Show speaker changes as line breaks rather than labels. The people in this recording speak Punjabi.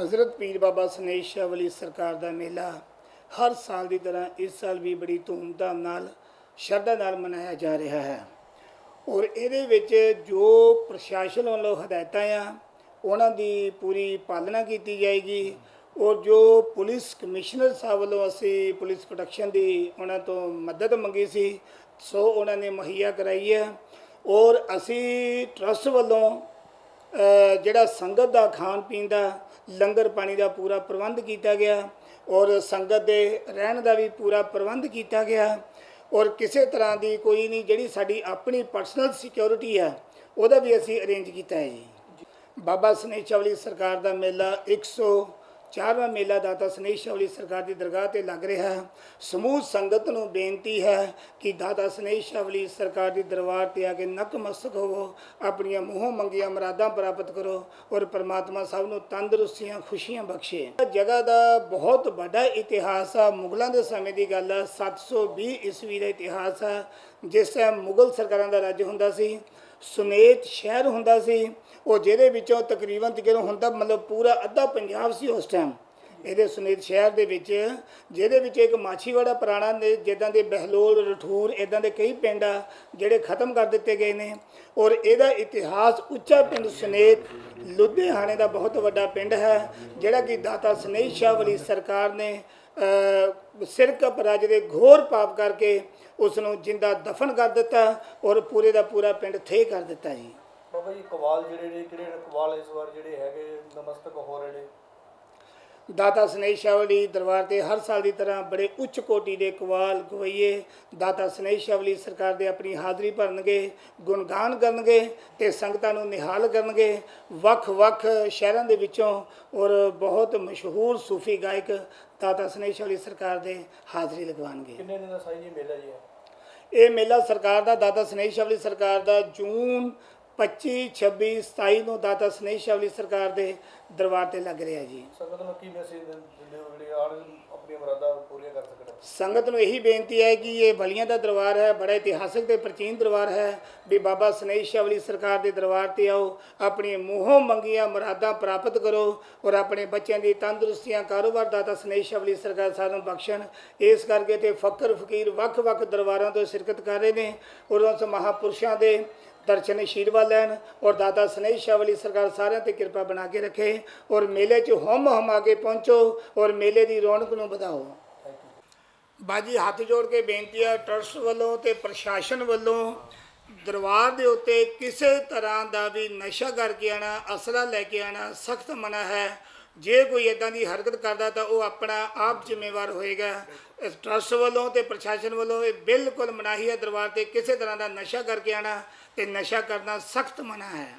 ਹਜ਼ਰਤ ਪੀਰ ਬਾਬਾ ਸਨੇਸ਼ ਸ਼ਾਹ ਵਲੀ ਸਰਕਾਰ ਦਾ ਮੇਲਾ ਹਰ ਸਾਲ ਦੀ ਤਰ੍ਹਾਂ ਇਸ ਸਾਲ ਵੀ ਬੜੀ ਧੂਮਧਾਮ ਨਾਲ, ਸ਼ਰਧਾ ਨਾਲ ਮਨਾਇਆ ਜਾ ਰਿਹਾ ਹੈ। ਔਰ ਇਹਦੇ ਵਿੱਚ ਜੋ ਪ੍ਰਸ਼ਾਸਨ ਵੱਲੋਂ ਹਦਾਇਤਾਂ ਆ, ਉਹਨਾਂ ਦੀ ਪੂਰੀ ਪਾਲਣਾ ਕੀਤੀ ਜਾਏਗੀ। ਔਰ ਜੋ ਪੁਲਿਸ ਕਮਿਸ਼ਨਰ ਸਾਹਿਬ ਵੱਲੋਂ ਅਸੀਂ ਪੁਲਿਸ ਪ੍ਰੋਟੈਕਸ਼ਨ ਦੀ ਉਹਨਾਂ ਤੋਂ ਮਦਦ ਮੰਗੀ ਸੀ, ਸੋ ਉਹਨਾਂ ਨੇ ਮੁਹੱਈਆ ਕਰਾਈ ਹੈ ਔਰ ਅਸੀਂ ਟਰਸਟ ਵੱਲੋਂ ਜਿਹੜਾ ਸੰਗਤ ਦਾ ਖਾਣ ਪੀਣ ਦਾ ਲੰਗਰ ਪਾਣੀ ਦਾ ਪੂਰਾ ਪ੍ਰਬੰਧ ਕੀਤਾ ਗਿਆ ਔਰ ਸੰਗਤ ਦੇ ਰਹਿਣ ਦਾ ਵੀ ਪੂਰਾ ਪ੍ਰਬੰਧ ਕੀਤਾ ਗਿਆ ਔਰ ਕਿਸੇ ਤਰ੍ਹਾਂ ਦੀ ਕੋਈ ਨਹੀਂ, ਜਿਹੜੀ ਸਾਡੀ ਆਪਣੀ ਪਰਸਨਲ ਸਿਕਿਉਰਿਟੀ ਹੈ, ਉਹਦਾ ਵੀ ਅਸੀਂ ਅਰੇਂਜ ਕੀਤਾ ਹੈ ਜੀ। ਬਾਬਾ ਸਨੇਹ ਚਵਲੀ ਸਰਕਾਰ ਦਾ ਮੇਲਾ 104ਵਾਂ ਮੇਲਾ ਦਾਤਾ ਸਨੇਹ ਚਵਲੀ ਸਰਕਾਰ ਦੀ ਦਰਗਾਹ ਤੇ ਲੱਗ ਰਿਹਾ ਹੈ। ਸਮੂਹ ਸੰਗਤ ਨੂੰ ਬੇਨਤੀ ਹੈ ਕਿ ਦਾਤਾ ਸਨੇਹ ਚਵਲੀ ਸਰਕਾਰ ਦੀ ਦਰਬਾਰ ਤੇ ਆ ਕੇ ਨਕਮਸਤਕ ਹੋਵੋ, ਆਪਣੀਆਂ ਮੂੰਹੋਂ ਮੰਗੀਆਂ ਮੁਰਾਦਾਂ ਪ੍ਰਾਪਤ ਕਰੋ ਔਰ ਪਰਮਾਤਮਾ ਸਭ ਨੂੰ ਤੰਦਰੁਸਤੀਆਂ, ਖੁਸ਼ੀਆਂ ਬਖਸ਼ੇ। ਇਸ ਜਗ੍ਹਾ ਦਾ ਬਹੁਤ ਵੱਡਾ ਇਤਿਹਾਸ ਆ। ਮੁਗਲਾਂ ਦੇ ਸਮੇਂ ਦੀ ਗੱਲ ਹੈ 720 ਈਸਵੀ ਦਾ ਇਤਿਹਾਸ ਹੈ ਜਿਸ ਟਾਈਮ ਮੁਗਲ ਸਰਕਾਰਾਂ ਦਾ ਰਾਜ ਹੁੰਦਾ ਸੀ। ਸੁਨੇਤ ਸ਼ਹਿਰ ਹੁੰਦਾ ਸੀ। ਉਹ ਜਿਹਦੇ ਵਿੱਚੋਂ ਤਕਰੀਬਨ ਤਕਰੀਬਨ ਹੁੰਦਾ, ਮਤਲਬ ਪੂਰਾ ਅੱਧਾ ਪੰਜਾਬ ਸੀ ਉਸ ਟਾਈਮ ਇਹਦੇ ਸੁਨੇਤ ਸ਼ਹਿਰ ਦੇ ਵਿੱਚ, ਜਿਹਦੇ ਵਿੱਚ ਇੱਕ ਮਾਛੀਵਾੜਾ ਪੁਰਾਣਾ ਨੇ, ਜਿੱਦਾਂ ਦੇ ਬਹਿਲੋਲ, ਰਠੂਰ ਇਦਾਂ ਦੇ ਕਈ ਪਿੰਡ ਆ, ਜਿਹੜੇ ਖਤਮ ਕਰ ਦਿੱਤੇ ਗਏ ਨੇ। ਔਰ ਇਹਦਾ ਇਤਿਹਾਸ ਉੱਚਾ ਪਿੰਡ ਸੁਨੇਤ ਲੁਧਿਆਣੇ ਦਾ ਬਹੁਤ ਵੱਡਾ ਪਿੰਡ ਹੈ, ਜਿਹੜਾ ਕਿ ਦਾਤਾ ਸਨੇਹ ਸ਼ਾਹ ਵਾਲੀ ਸਰਕਾਰ ਨੇ ਸਿਰਕ ਅਪਰਾਜ ਦੇ ਘੋਰ ਪਾਪ ਕਰਕੇ ਉਸ ਨੂੰ ਜਿੰਦਾ ਦਫਨ ਕਰ ਦਿੱਤਾ ਔਰ ਪੂਰੇ ਦਾ ਪੂਰਾ ਪਿੰਡ ਥੇ ਕਰ ਦਿੱਤਾ ਜੀ।
ਬਾਬਾ ਜੀ, ਕਵਾਲ ਜਿਹੜੇ ਨੇ, ਕਿਹੜੇ ਕਵਾਲ ਇਸ ਵਾਰ ਜਿਹੜੇ ਹੈਗੇ ਨਮਸਤਕ ਹੋ ਰਹੇ ਨੇ।
ਦਾਤਾ ਸਨੇਹ ਸ਼ਾਹ ਵਾਲੀ ਦਰਬਾਰ ਤੇ ਹਰ ਸਾਲ ਦੀ ਤਰ੍ਹਾਂ ਬੜੇ ਉੱਚ ਕੋਟੀ ਦੇ ਕਵਾਲ ਗਵਈਏ। ਦਾਤਾ ਸਨੇਹ ਸ਼ਾਹ ਵਾਲੀ ਸਰਕਾਰ ਦੇ ਆਪਣੀ ਹਾਜ਼ਰੀ ਭਰਨਗੇ ਗੁਣਗਾਨ ਕਰਨਗੇ ਤੇ ਸੰਗਤਾਂ ਨੂੰ ਨਿਹਾਲ ਕਰਨਗੇ। ਵੱਖ-ਵੱਖ ਸ਼ਹਿਰਾਂ ਦੇ ਵਿੱਚੋਂ ਔਰ ਬਹੁਤ ਮਸ਼ਹੂਰ ਸੂਫੀ ਗਾਇਕ ਦਾਤਾ ਸਨੇਹ ਸ਼ਾਹ ਵਾਲੀ ਸਰਕਾਰ ਦੇ ਹਾਜ਼ਰੀ ਲਗਵਾਉਣਗੇ।
ਕਿੰਨੇ ਦਿਨ ਦਾ ਸਾਈ ਜੀ ਮੇਲਾ ਜੀ
ਇਹ ਮੇਲਾ ਸਰਕਾਰ ਦਾ ਦਾਤਾ ਸਨੇਹ ਸ਼ਾਹ ਵਾਲੀ ਸਰਕਾਰ ਦਾ ਜੂਨ 25 26 27 ਨੂੰ ਦਾਤਾ ਸਨੇਹ ਸ਼ਾਹ ਵਾਲੀ ਸਰਕਾਰ ਦੇ ਦਰਬਾਰ ਤੇ ਲੱਗ ਰਿਹਾ ਜੀ।
ਸੰਗਤ ਨੂੰ ਕੀ ਮੈਸੇਜ ਦਿੰਦੇ ਹੋ ਜਿਹੜੇ ਆਣ ਆਪਣੀਆਂ ਮੁਰਾਦਾਂ ਪੂਰੀਆਂ ਕਰ ਸਕਣ?
ਸੰਗਤ ਨੂੰ ਇਹੀ ਬੇਨਤੀ ਹੈ ਕਿ ਇਹ ਬਲੀਆਂ ਦਾ ਦਰਬਾਰ ਹੈ ਬੜਾ ਇਤਿਹਾਸਕ ਤੇ ਪ੍ਰਾਚੀਨ ਦਰਬਾਰ ਹੈ ਵੀ ਬਾਬਾ ਸਨੇਹ ਸ਼ਾਹ ਵਾਲੀ ਸਰਕਾਰ ਦੇ ਦਰਬਾਰ ਤੇ ਆਓ ਆਪਣੀ ਮੂੰਹੋਂ ਮੰਗੀਆਂ ਮੁਰਾਦਾਂ ਪ੍ਰਾਪਤ ਕਰੋ ਔਰ ਆਪਣੇ ਬੱਚਿਆਂ ਦੀ ਤੰਦਰੁਸਤੀਆਂ ਕਾਰੋਬਾਰ ਦਾਤਾ ਸਨੇਹ ਸ਼ਾਹ ਵਾਲੀ ਸਰਕਾਰ ਸਾਨੂੰ ਬਖਸ਼ਣ। ਇਸ ਕਰਕੇ ਤੇ ਫਕਰ ਫਕੀਰ ਵੱਖ-ਵੱਖ ਦਰਬਾਰਾਂ ਤੋਂ ਸ਼ਿਰਕਤ ਕਰ ਰਹੇ ਨੇ। ਔਰ ਉਸ ਮਹਾਪੁਰਸ਼ਾਂ ਦੇ ਦਰਸ਼ਨ ਅਸ਼ੀਰਵਾਦ ਲੈਣ ਔਰ ਦਾਦਾ ਸਨੇਹ ਸ਼ਾਹ ਵਾਲੀ ਸਰਕਾਰ ਸਾਰਿਆਂ ਤੇ ਕਿਰਪਾ ਬਣਾ ਕੇ ਰੱਖੇ ਔਰ ਮੇਲੇ 'ਚ ਹਮ ਹਮ ਕੇ ਪਹੁੰਚੋ ਔਰ ਮੇਲੇ ਦੀ ਰੌਣਕ ਨੂੰ ਵਧਾਓ। ਬਾਜੀ, ਹੱਥ ਜੋੜ ਕੇ ਬੇਨਤੀ ਹੈ, ਟਰਸਟ ਵੱਲੋਂ ਤੇ ਪ੍ਰਸ਼ਾਸਨ ਵੱਲੋਂ ਦਰਬਾਰ ਦੇ ਉੱਤੇ ਕਿਸੇ ਤਰ੍ਹਾਂ ਦਾ ਵੀ ਨਸ਼ਾ ਕਰਕੇ ਆਣਾ ਅਸਲਾ ਲੈ ਕੇ ਆਣਾ ਸਖਤ ਮਨਾ ਹੈ ਜੇ ਕੋਈ ਇਦਾਂ ਦੀ ਹਰਕਤ ਕਰਦਾ ਤਾਂ ਉਹ ਆਪਣਾ ਆਪ ਜ਼ਿੰਮੇਵਾਰ ਹੋਏਗਾ। ਇਸ ਟਰਸਟ ਵੱਲੋਂ ਤੇ ਪ੍ਰਸ਼ਾਸਨ ਵੱਲੋਂ ਇਹ ਬਿਲਕੁਲ ਮਨਾਹੀ ਹੈ। ਦਰਬਾਰ ਤੇ ਕਿਸੇ ਤਰ੍ਹਾਂ ਦਾ ਨਸ਼ਾ ਕਰਕੇ ਆਣਾ ਤੇ ਨਸ਼ਾ ਕਰਨਾ ਸਖਤ ਮਨਾ ਹੈ।